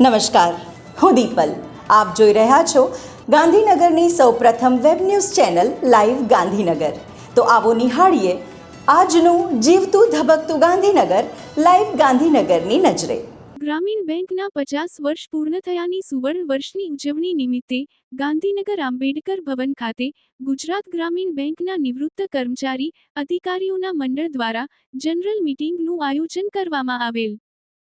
નમસ્કાર. હું દીપલ. આપ જોઈ રહ્યા છો ગાંધીનગરની સૌપ્રથમ web news channel live Gandhinagar. તો આવો નિહાળીએ આજનું જીવતું ધબકતું ગાંધીનગર લાઈવ ગાંધીનગરની નજરે. ગ્રામીણ બેંકના પચાસ વર્ષ પૂર્ણ થયાની સુવર્ણ વર્ષની ઉજવણી નિમિત્તે ગાંધીનગર આંબેડકર ભવન ખાતે ગુજરાત ગ્રામીણ બેંકના નિવૃત્ત કર્મચારી અધિકારીઓના મંડળ દ્વારા જનરલ મીટિંગનું આયોજન કરવામાં આવેલ.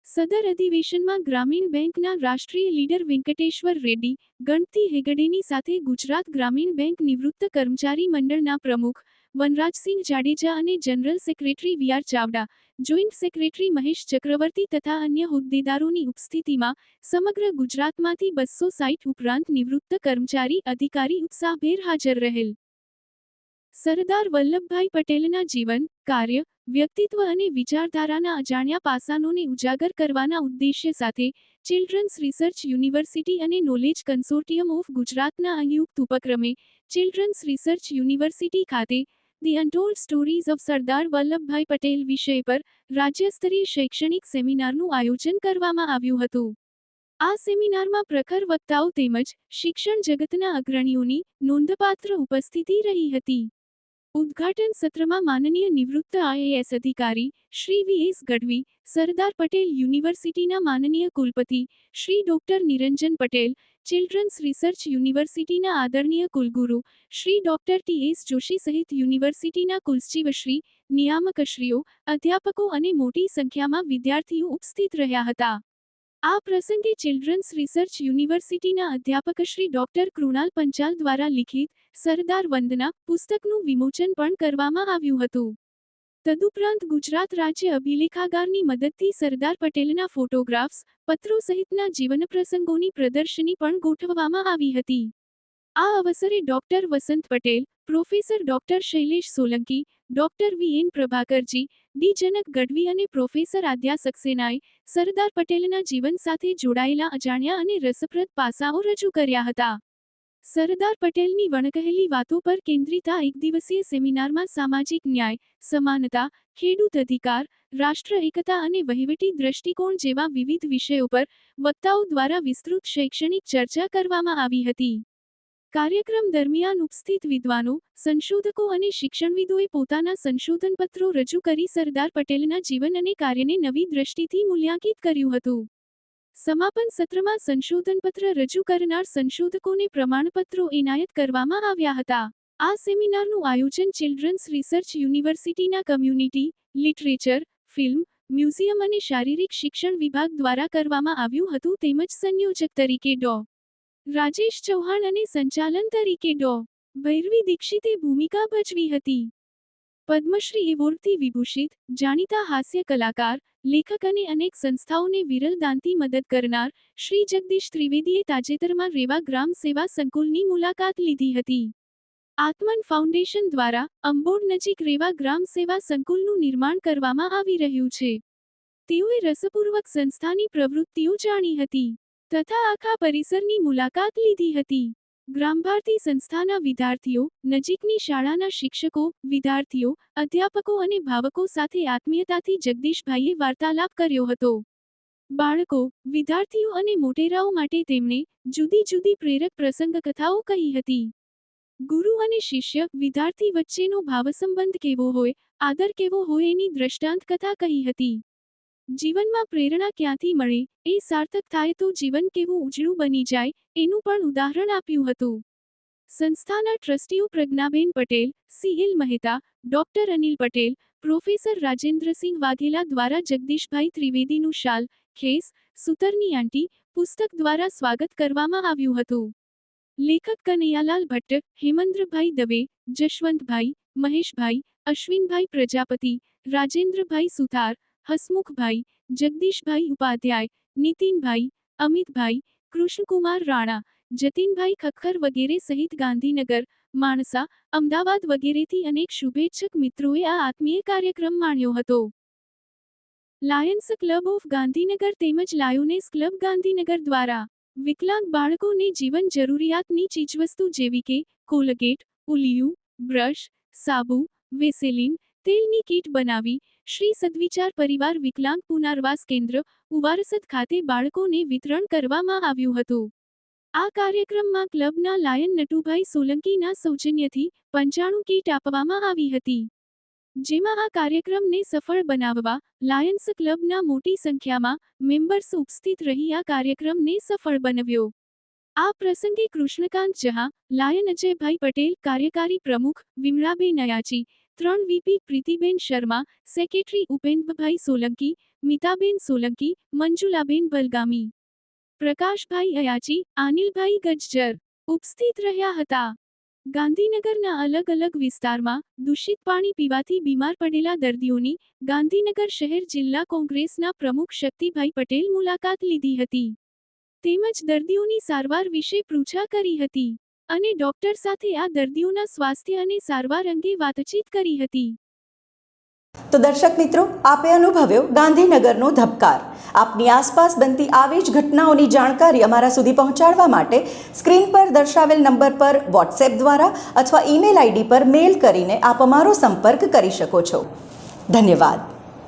સદર અધિવેશનમાં ગ્રામીણ બેંકના રાષ્ટ્રીય લીડર વેંકટેશ્વર રેડ્ડી, ગણતી હેગડેની સાથે ગુજરાત ગ્રામીણ બેંક નિવૃત્ત કર્મચારી મંડળના પ્રમુખ વનરાજસિંહ જાડેજા અને general secretary V R Chavda, joint secretary Mahesh Chakravarti તથા અન્ય હોદ્દેદારોની ઉપસ્થિતિમાં સમગ્ર ગુજરાતમાંથી બસો સાઠ ઉપરાંત નિવૃત્ત કર્મચારી અધિકારી ઉત્સાહભેર હાજર રહેલ. સરદાર વલ્લભભાઈ પટેલના જીવન, કાર્ય વ્યક્તિત્વ અને વિચારધારાના અજાણ્યા પાસાનોને ઉજાગર કરવાના ઉદ્દેશ્ય સાથે ચિલ્ડ્રન્સ રિસર્ચ યુનિવર્સિટી અને નોલેજ કન્સોર્ટિયમ ઓફ ગુજરાતના સંયુક્ત ઉપક્રમે ચિલ્ડ્રન્સ રિસર્ચ યુનિવર્સિટી ખાતે the untold stories of Sardar Vallabhbhai Patel વિષય પર રાજ્યસ્તરીય શૈક્ષણિક સેમિનારનું આયોજન કરવામાં આવ્યું હતું. આ સેમિનારમાં પ્રખર વક્તાઓ તેમજ શિક્ષણ જગતના અગ્રણીઓની નોંધપાત્ર ઉપસ્થિતિ રહી હતી. ઉદ્ઘાટન સત્રમાં માનનીય નિવૃત્ત આઈએએસ અધિકારી શ્રી વી એસ ગઢવી, સરદાર પટેલ યુનિવર્સિટીના માનનીય કુલપતિ Shri doctor Niranjan Patel, children's research યુનિવર્સિટીના આદરણીય કુલગુરુ Shri doctor T S Joshi સહિત યુનિવર્સિટીના કુલસચિવશ્રી નિયામકશ્રીઓ, અધ્યાપકો અને મોટી સંખ્યામાં વિદ્યાર્થીઓ ઉપસ્થિત રહ્યા હતા. આ પ્રસંગે ચિલ્ડ્રન્સ રિસર્ચ યુનિવર્સિટીના અધ્યાપક શ્રી ડોક્ટર કૃણાલ પંચાલ દ્વારા લિખિત સરદાર વંદના પુસ્તકનું વિમોચન પણ કરવામાં આવ્યું હતું. તદુપરાંત ગુજરાત રાજ્ય અભિલેખાગારની મદદથી સરદાર પટેલના ફોટોગ્રાફ્સ, પત્રો સહિતના જીવન પ્રસંગોની પ્રદર્શની પણ ગોઠવવામાં આવી હતી. આ અવસરે doctor Vasant Patel, professor doctor Shailesh Solanki, doctor V. N. Prabhakarji, D. Janak Gadhvi અને પ્રોફેસર આદ્યા સક્સેનાએ સરદાર પટેલના જીવન સાથે જોડાયેલા અજાણ્યા અને રસપ્રદ પાસાઓ રજૂ કર્યા હતા. સરદાર પટેલની વણકહેલી વાતો પર કેન્દ્રિત આ એકદિવસીય સેમિનારમાં સામાજિક ન્યાય, સમાનતા, ખેડૂત અધિકાર, રાષ્ટ્ર એકતા અને વહીવટી દ્રષ્ટિકોણ જેવા વિવિધ વિષયો પર વક્તાઓ દ્વારા વિસ્તૃત શૈક્ષણિક ચર્ચા કરવામાં આવી હતી. કાર્યક્રમ દરમિયાન ઉપસ્થિત વિદ્વાનો, સંશોધકો અને શિક્ષણવિદોએ પોતાના સંશોધનપત્રો રજૂ કરી સરદાર પટેલના જીવન અને કાર્યને નવી દ્રષ્ટિથી મૂલ્યાંકિત કર્યું હતું. સમાપન સત્રમાં સંશોધનપત્ર રજૂ કરનાર સંશોધકોને પ્રમાણપત્રો એનાયત કરવામાં આવ્યા હતા. આ સેમિનારનું આયોજન ચિલ્ડ્રન્સ રિસર્ચ યુનિવર્સિટીના કમ્યુનિટી, લિટરેચર, ફિલ્મ, મ્યુઝિયમ અને શારીરિક શિક્ષણ વિભાગ દ્વારા કરવામાં આવ્યું હતું તેમજ સંયોજક તરીકે ડો. રાજેશ ચૌહાણ અને સંચાલન તરીકે ડો. ભૈરવી દીક્ષિતે ભૂમિકા ભજવી હતી. પદ્મશ્રી એવોર્ડથી વિભૂષિત, જાણીતા હાસ્ય કલાકાર, લેખક અને અનેક સંસ્થાઓને વિરલ દાનથી મદદ કરનાર શ્રી જગદીશ ત્રિવેદીએ તાજેતરમાં રેવા ગ્રામ સેવા સંકુલની મુલાકાત લીધી હતી. આત્મન ફાઉન્ડેશન દ્વારા અંબોડ નજીક રેવા ગ્રામ સેવા સંકુલનું નિર્માણ કરવામાં આવી રહ્યું છે. તેઓએ રસપૂર્વક સંસ્થાની પ્રવૃત્તિઓ જાણી હતી, તથા આખા પરિસરની મુલાકાત લીધી હતી. ગ્રામભારતી સંસ્થાના વિદ્યાર્થીઓ, નજીકની શાળાના શિક્ષકો, વિદ્યાર્થીઓ, અધ્યાપકો અને ભાવકો સાથે આત્મીયતાથી જગદીશભાઈએ વાર્તાલાપ કર્યો હતો. બાળકો, વિદ્યાર્થીઓ અને મોટેરાઓ માટે તેમણે જુદી જુદી પ્રેરક પ્રસંગ કથાઓ કહી હતી. ગુરુ અને શિષ્ય, વિદ્યાર્થી વચ્ચેનો ભાવસંબંધ કેવો હોય, આદર કેવો હોય એની દ્રષ્ટાંત કથા કહી હતી. જીવનમાં પ્રેરણા ક્યાંથી મળે? એ સાર્થક થાય તો જીવન કેવું ઉજળું બની જાય, એનું પણ ઉદાહરણ આપ્યું હતું. સંસ્થાના ટ્રસ્ટીઓ પ્રજ્ઞાબેન પટેલ સિહિલ મહેતા, ડોક્ટર અનિલ પટેલ, પ્રોફેસર રાજેન્દ્રસિંહ વાઘેલા દ્વારા જગદીશભાઈ ત્રિવેદીનું શાલ, ખેસ, સુતરની આંટી, પુસ્તક દ્વારા સ્વાગત કરવામાં આવ્યું હતું. લેખક કનૈયાલાલ ભટ્ટ હેમંદ્રભાઈ દવે, જશવંતભાઈ, મહેશભાઈ, અશ્વિનભાઈ પ્રજાપતિ, રાજેન્દ્રભાઈ સુથાર હસમુખભાઈ, જગદીશભાઈ ઉપાધ્યાય, નીતિનભાઈ, અમિતભાઈ, કૃષ્ણકુમાર રાણા, જતીનભાઈ ખખર વગેરે સહિત ગાંધીનગર, માણસા, અમદાવાદ વગેરેથી અનેક શુભેચ્છક મિત્રોએ આ આત્મીય કાર્યક્રમ માણ્યો હતો. લાયન્સ ક્લબ ઓફ ગાંધીનગર તેમજ લાયોનેસ ક્લબ ગાંધીનગર દ્વારા વિકલાંગ બાળકોને જીવન જરૂરિયાતની ચીજવસ્તુ જેવી કે કોલગેટ, ઉલિયું, બ્રશ, સાબુ, વેસેલિન, તેલની કીટ બનાવી શ્રી સદવિચાર પરિવાર વિકલાંગ પુનર્વાસ કેન્દ્ર, ઉવારસદ ખાતે બાળકોને વિતરણ કરવામાં આવ્યું હતું. આ કાર્યક્રમમાં ક્લબના લાયન નટુભાઈ સોલંકીના સૌજન્યથી પંચાણું કીટ આપવામાં આવી હતી. જેમાં આ કાર્યક્રમને સફળ બનાવવા લાયન્સ ક્લબના મોટી સંખ્યામાં મેમ્બર્સ ઉપસ્થિત રહી આ કાર્યક્રમને સફળ બનાવ્યો. આ પ્રસંગે કૃષ્ણકાંત જહા લાયન અજયભાઈ પટેલ, કાર્યકારી પ્રમુખ વિમળાબેન અયાચી ત્રણ વીપી પ્રીતિબેન શર્મા, સેક્રેટરી ઉપેન્દ્રભાઈ સોલંકી, મિતાબેન સોલંકી, મંજુલાબેન બલગામી. પ્રકાશભાઈ અયાચી, આનિલભાઈ ગજ્જર. ઉપસ્થિત રહ્યા હતા. ગાંધીનગરના અલગ અલગ વિસ્તારમાં દૂષિત પાણી પીવાથી બીમાર પડેલા દર્દીઓની ગાંધીનગર શહેર જિલ્લા કોંગ્રેસના પ્રમુખ શક્તિભાઈ પટેલ મુલાકાત લીધી હતી. તેમજ દર્દીઓની સારવાર વિશે પૃચ્છા કરી હતી. અને ડોક્ટર સાથે આ દર્દીઓના સ્વાસ્થ્ય અને સારવાર અંગે વાતચીત કરી હતી. તો દર્શક મિત્રો, આપે અનુભવ્યો ગાંધીનગરનો ધબકાર. આપની આસપાસ બનતી આવી જ ઘટનાઓની જાણકારી અમારા સુધી પહોંચાડવા માટે સ્ક્રીન પર દર્શાવેલ નંબર પર વોટ્સએપ દ્વારા અથવા ઈમેલ આઈડી પર મેલ કરીને આપ અમારો સંપર્ક કરી શકો છો. ધન્યવાદ.